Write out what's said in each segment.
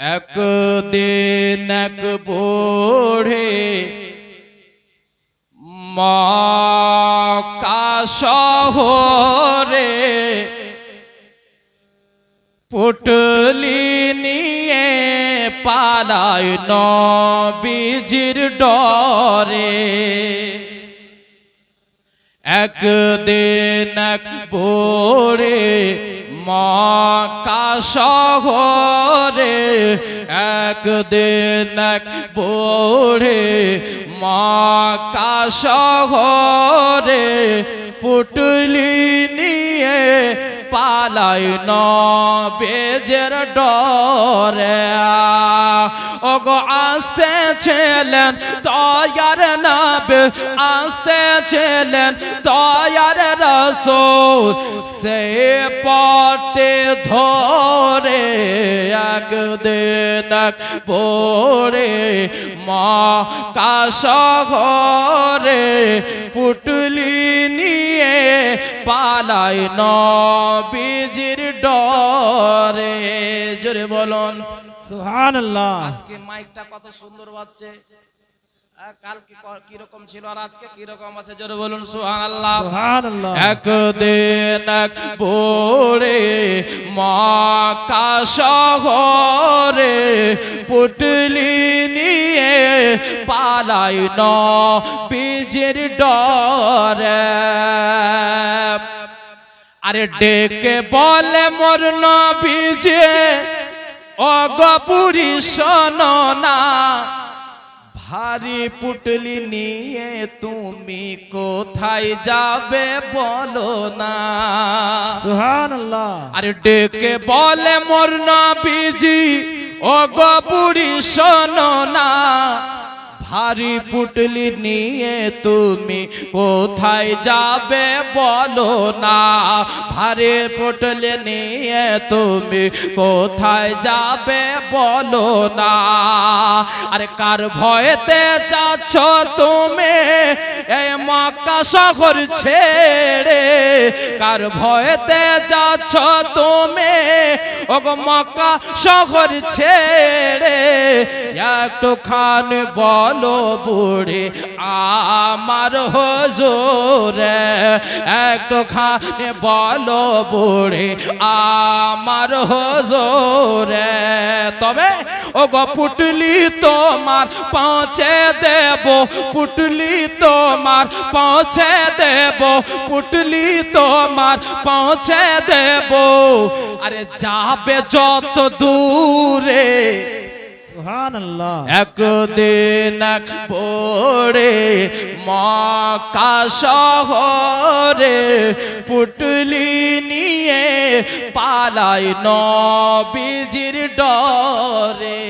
একদিন এক বুড়ে মক্কা শহরে পুটলি নিয়ে পালায় নবীজির ডরে। একদিন এক ভোরে মক্কা শহরে একদিন এক ভোরে মক্কা শহরে পুটলি নিয়ে পালাই নবেজের ডরে। ওগো আসতে ছিলেন তয়ার নবে, আসতে ছিলেন তয়ার রসোল। সে পটে ধরে একদিন এক ভোরে মা কাশঘরে পুটলি নিয়ে পালাই নবীজির ডরে। জোরে বলুন। সুবহানাল্লাহ। আজকে মাইকটা কত সুন্দর বাজছে। কালকে কীরকম ছিল আর আজকে কীরকম আছে? জোরে বলুন সুবহানাল্লাহ। সুবহানাল্লাহ। একদিন এক ভোরে মক্কা শহরে পুটলি নিয়ে পালাই নবীজির ডরে। আরে ডেকে বলে মোর নবীজে অগপুরি শোনো না। ভারী পুটলি নিয়ে তুমি কোথায় যাবে বলো না। সুবহানাল্লাহ। আরে ডেকে বলে মোর নবীজি ও গপুরি শোনো না। ভারী পুটলি নিয়ে তুমি কোথায় যাবে বলো না। ভারী পুটলি নিয়ে তুমি কোথায় যাবে বলো না। আরে কার ভয়েতে যাচ্ছ তুমি? এই মক্কা শহর ছেড়ে। কার ভয়েতে যাচ্ছ তুমি? ওগো মক্কা শহর ছেড়ে। একটু খান বলো বুড়ি, আমার হজুরে একটু খান বলো বুড়ি, আমার হজুরে, তবে ও গো পুটলি তোমার পৌঁছে দেব, পুটলি তোমার পৌঁছে দেব, পুটলি তোমার পৌঁছে দেব। আরে যাবে যত দূরে একদিন এক পড়ে মক্কা শহরে পুটলি নিয়ে পালাই নবীজির ডরে।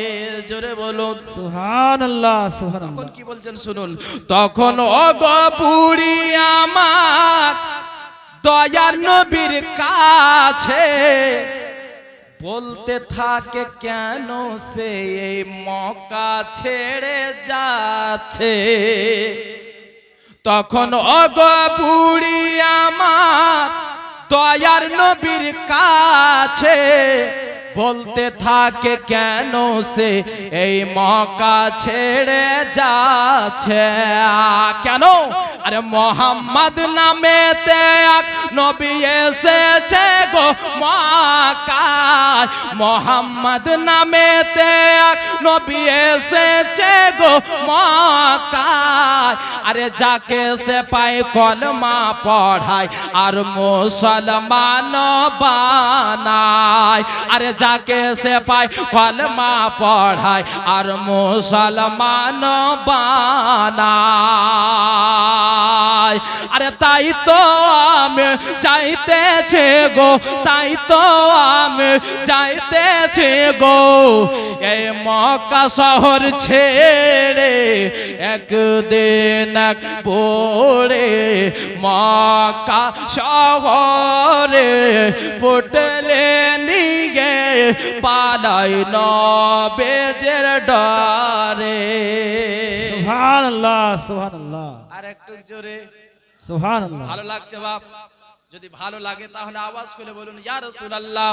জোরে বলুন। সুবহানাল্লাহ সুবহানাল্লাহ। তখন কি বলছেন শুনুন। তখন অগপুরি আমার দয়ার নবীর কাছে বলতে থাকে কেন সে এই মকা ছেড়ে যাচ্ছে? তখন অগপুরি আমার দয়ার নবীর কাছে বলতে থাকে কেন সে এই মকা ছেড়ে যাচ্ছে? কেন? আরে মোহাম্মদ নামে এক নবী এসেছে গো মকায় মোহাম্মদ নামে এক নবী এসেছে গো মকায় আরে যাকে সে পায় কলমা পড়ায় আর মুসলমান বানায়। আরে যাকে সে পায় কলমা পড়ায় আর মুসলমান বানায়। আরে তাই তো আমি চাইতেছে গো, তাই তো আমি চাইতেছে গো। এই মক্কা শহর ছেড়ে একদিন এক পড়ে মক্কা শহরে পটলে নিয়ে পালাই নবেজের ডরে। সুবহানাল্লাহ সুবহানাল্লাহ। আর একটু জোরে। সুবহানাল্লাহ। ভালো লাগছে বাপ। যদি ভালো লাগে তাহলে আওয়াজ করে বলুন ইয়া রাসূলুল্লাহ।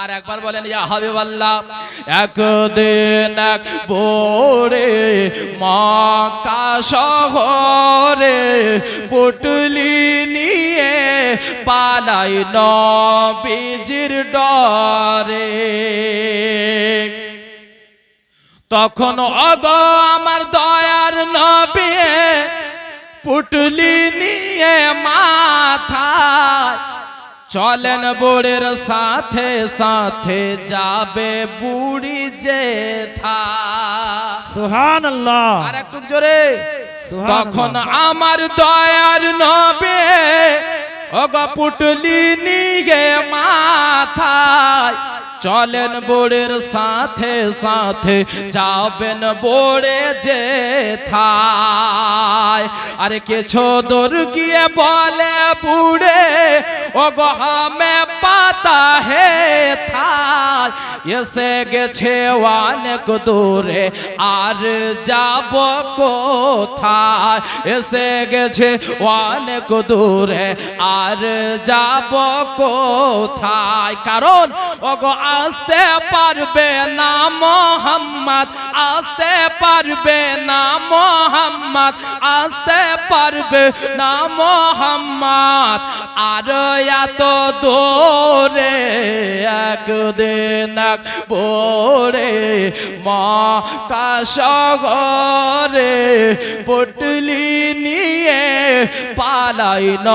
আর একবার বলেন, ইয়া একদিন এক বোরে মক্কা শহরে পুটলি নিয়ে পালাই নবীজির ডরে। তখন অগ আমার দয়ার নবী পুটলি নিয়ে মাথায় চলেন বুড়ির সাথে সাথে যাবে বুড়ি জেঠা। সুহান আল্লাহ আর একটু জোরে তখন আমার দয়ার নবে ওগ পুটলি নিয়ে মাথায় চলেন বোড়ের সাথে সাথে যাবেন বোড়ে যে থায় আরে কিছু দূর গিয়ে বলে বুড়ে ও গহামে পাতা হে থায় এসে গেছে অনেক দূরে, আর যাব কোথায়? এসে গেছে অনেক দূরে, আর যাব কোথায়? কারণ ওগো আসতে পারবে না মোহাম্মদ, আসতে পারবে না মোহাম্মদ, আসতে পারবে না মোহাম্মদ। আর এত দূরে একদিন এক বোরে মা কাশগরে পটলি নিয়ে পালাই ন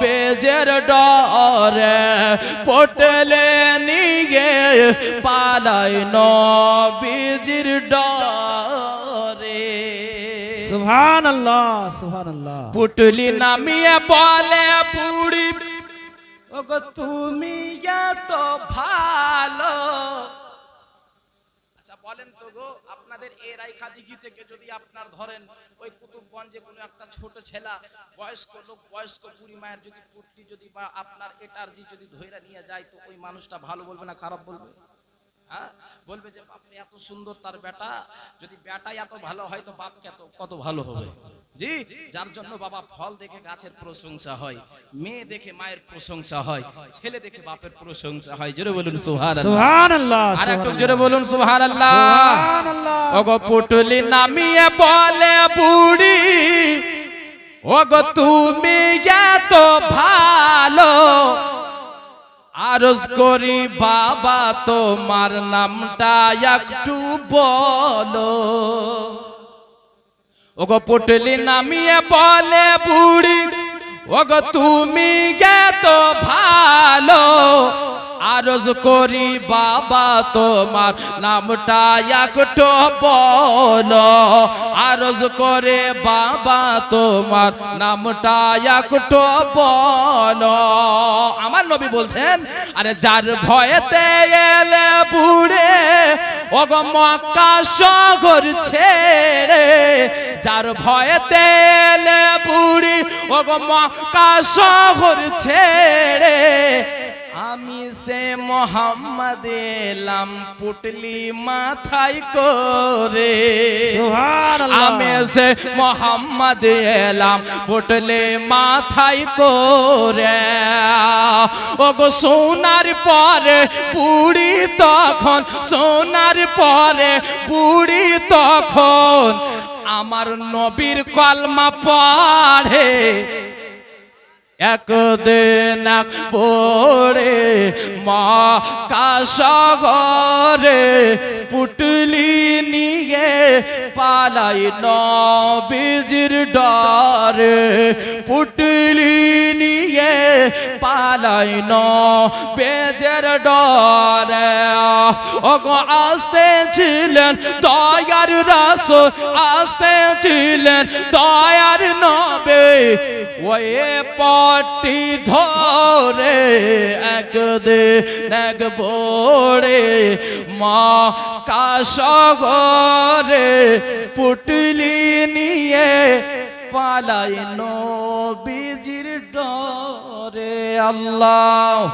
বেজের ডরে পটলে নিয়ে পালাই ন বীজির ডরে। সুহান আল্লাহ সুহান আল্লাহ পুটলি নামিয়ে বলে বুড়ি ওগো তুমি এত ভালো। আচ্ছা বলেন তো গো আপনাদের এই রাইখা দিঘি থেকে যদি আপনার ধরেন ওই কুতুবগঞ্জে কোনো একটা ছোট ছেলা বয়স্ক লোক বয়স্ক বুড়ি মায়ের যদি পুটলি যদি বা আপনার এটার্জি যদি ধইরা নিয়ে যায় তো ওই মানুষটা ভালো বলবে না খারাপ বলবে? হ্যাঁ? বলবে যে বাপরে এত সুন্দর তার বেটা। যদি বেটা এত ভালো হয় তো বাপ কত কত ভালো হবে। জি? যার জন্য বাবা ফল দেখে গাছের প্রশংসা হয় মেয়ে দেখে মায়ের প্রশংসা হয় ছেলে দেখে বাপের প্রশংসা হয়। জোরে বলুন সুবহানাল্লাহ। আর একটু জোরে বলুন সুবহানাল্লাহ। সুবহানাল্লাহ। ওগো পুটলি নামিয়ে বলে বুড়ি ওগো তুমি এত ভালো। আরজ করি, বাবা, তোমার নামটা একটু বলো। ওগো পুটলি নামিয়ে বলে বুড়ি, ওগো তুমি গে তো ভালো। আরজ করি বাবা তোমার নামটা একটু বলো। আরজ করে বাবা তোমার নামটা একটু বলো। আমার নবী বলছেন, আরে যার ভয়েতে এলে বুড়ে, ওগো মক্কা শহর ছেড়ে, যার ভয়েতে এলে বুড়ি, ওগো মক্কা শহর ছেড়ে আমি সে মোহাম্মদ এলাম পুটলি মাথায় করে। আমি সে মোহাম্মদ এলাম পুটলে মাথায় করে। ও গো সোনার পরে বুড়ি তখন সোনার পরে বুড়ি তখন। আমার নবীর কলমা পড়ে। একদিন এক পড়ে মা কাশগরে পুটলি নিয়ে পালাই নবীজির ডরে। পুটলি নিয়ে পালাই ন বেজের ডরে। ওগো আসতে ছিলেন দয়ার রাস আসতে ছিলেন দয়ার নবে। ওয়ে পটি ধরে একদিন এক বোড়ে মা কাশগরে পুটলি নিয়ে পালাই নবীজির ডরে। আল্লাহ